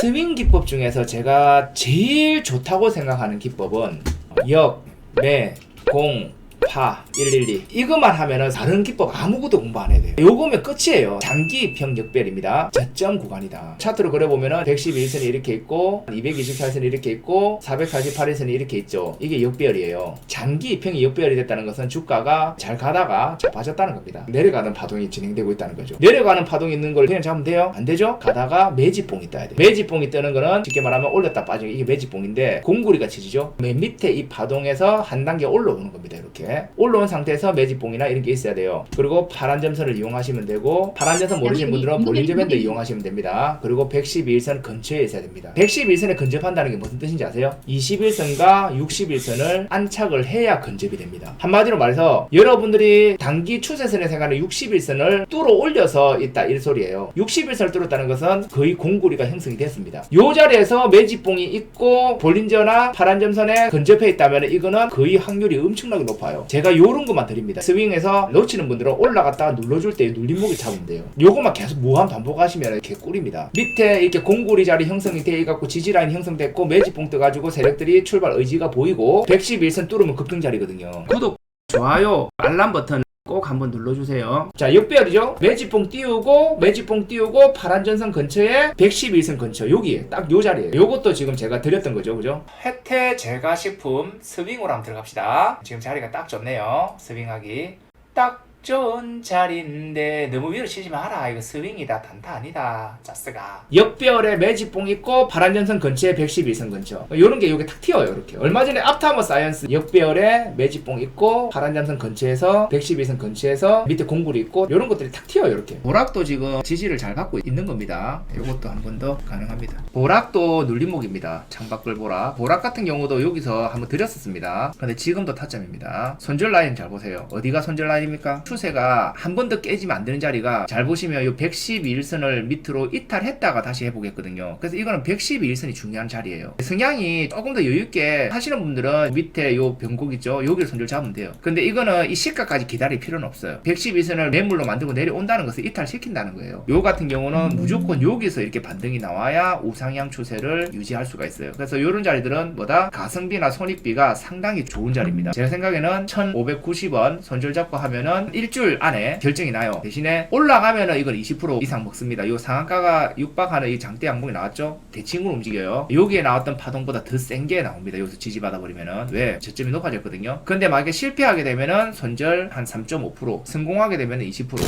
스윙 기법 중에서 제가 제일 좋다고 생각하는 기법은 역, 매, 공, 파 112 이것만 하면은 다른 기법 아무것도 공부 안 해야 돼요. 요거면 끝이에요. 장기 평역별입니다. 저점 구간이다. 차트로 그려보면은 111선이 이렇게 있고 228선이 이렇게 있고 448선이 이렇게 있죠. 이게 역별이에요. 장기 평이 역별이 됐다는 것은 주가가 잘 가다가 잘 빠졌다는 겁니다. 내려가는 파동이 진행되고 있다는 거죠. 내려가는 파동이 있는 걸 그냥 잡으면 돼요? 안 되죠? 가다가 매집봉이 떠야 돼 매집봉이 뜨는 거는 쉽게 말하면 올렸다 빠지는 이게 매집봉인데 공구리가 치지죠? 맨 밑에 이 파동에서 한 단계 올라오는 겁니다 이렇게 올라온 상태에서 매집봉이나 이런 게 있어야 돼요. 그리고 파란 점선을 이용하시면 되고 파란 점선 모르시는 분들은 볼린저 밴드 이용하시면 됩니다. 그리고 111선 근처에 있어야 됩니다. 111선에 근접한다는 게 무슨 뜻인지 아세요? 21선과 61선을 안착을 해야 근접이 됩니다. 한마디로 말해서 여러분들이 단기 추세선에 생각하는 61선을 뚫어 올려서 있다 이 소리예요. 61선을 뚫었다는 것은 거의 공구리가 형성이 됐습니다. 이 자리에서 매집봉이 있고 볼린저나 파란 점선에 근접해 있다면 이거는 거의 확률이 엄청나게 높아요 제가 요런 것만 드립니다. 스윙에서 놓치는 분들은 올라갔다가 눌러줄 때 눌림목을 잡으면 돼요. 요것만 계속 무한 반복하시면 개꿀입니다. 밑에 이렇게 공구리 자리 형성이 돼 있고 지지라인 형성됐고 매집봉 떠가지고 세력들이 출발 의지가 보이고 111선 뚫으면 급등 자리거든요. 구독 좋아요 알람 버튼 꼭 한번 눌러주세요. 자, 역배열이죠? 매집봉 띄우고, 매집봉 띄우고, 파란 전선 근처에 111선 근처, 여기, 딱요 자리에요. 요것도 지금 제가 드렸던 거죠, 그죠? 혜태 제가 식품 스윙으로 한번 들어갑시다. 지금 자리가 딱 좋네요. 스윙하기. 딱 좋은 자리인데 너무 위로 치지 마라. 이거 스윙이다. 단타 아니다. 자스가. 역배열에 매집봉 있고 파란 전선 근처에 111선 근처. 요런 게 요게 탁 튀어요. 이렇게. 얼마 전에 앞타머 사이언스 역배열에 매집봉 있고 파란 전선 근처에서 111선 근처에서 밑에 공굴이 있고 요런 것들이 탁 튀어요. 이렇게. 보락도 지금 지지를 잘 받고 있는 겁니다. 요것도 한 번 더 가능합니다. 보락도 눌림목입니다. 창밖을 보락. 보락 같은 경우도 여기서 한번 드렸었습니다. 근데 지금도 타점입니다. 손절 라인 잘 보세요. 어디가 손절 라인입니까? 추세가 한 번 더 깨지면 안 되는 자리가 잘 보시면 요 112일선을 밑으로 이탈했다가 다시 해보겠거든요. 그래서 이거는 112일선이 중요한 자리예요. 성향이 조금 더 여유있게 하시는 분들은 밑에 요 변곡 있죠? 여기를 손절 잡으면 돼요. 근데 이거는 이 시가까지 기다릴 필요는 없어요. 112선을 매물로 만들고 내려온다는 것을 이탈시킨다는 거예요. 요 같은 경우는 무조건 여기서 이렇게 반등이 나와야 우상향 추세를 유지할 수가 있어요. 그래서 요런 자리들은 뭐다? 가성비나 손익비가 상당히 좋은 자리입니다. 제가 생각에는 1590원 손절 잡고 하면은 일주일 안에 결정이 나요. 대신에 올라가면은 이걸 20% 이상 먹습니다. 요 상한가가 육박하는 이 장대 양봉이 나왔죠? 대칭으로 움직여요. 여기에 나왔던 파동보다 더 센 게 나옵니다. 여기서 지지받아 버리면은 왜? 저점이 높아졌거든요. 근데 만약에 실패하게 되면은 손절 한 3.5% 성공하게 되면은 20%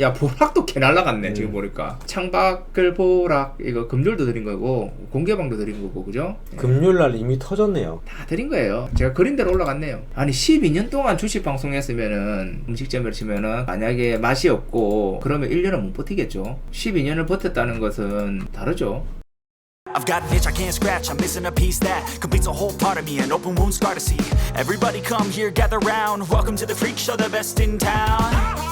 야 보락도 개 날라갔네 지금 보니까 창밖을 보락 이거 금줄도 드린 거고 공개방도 드린 거고 그죠? 금요일 날 이미 터졌네요. 다 드린 거예요. 제가 그린 대로 올라갔네요. 아니 12년 동안 주식 방송했으면은 음식점을 치면은 만약에 맛이 없고 그러면 1년은 못 버티겠죠. 12년을 버텼다는 것은 다르죠. I've got an itch I can't scratch, I'm missing a piece that completes a whole part of me, an open wound scar to see. Everybody come here, gather round, welcome to the freak show, the best in town.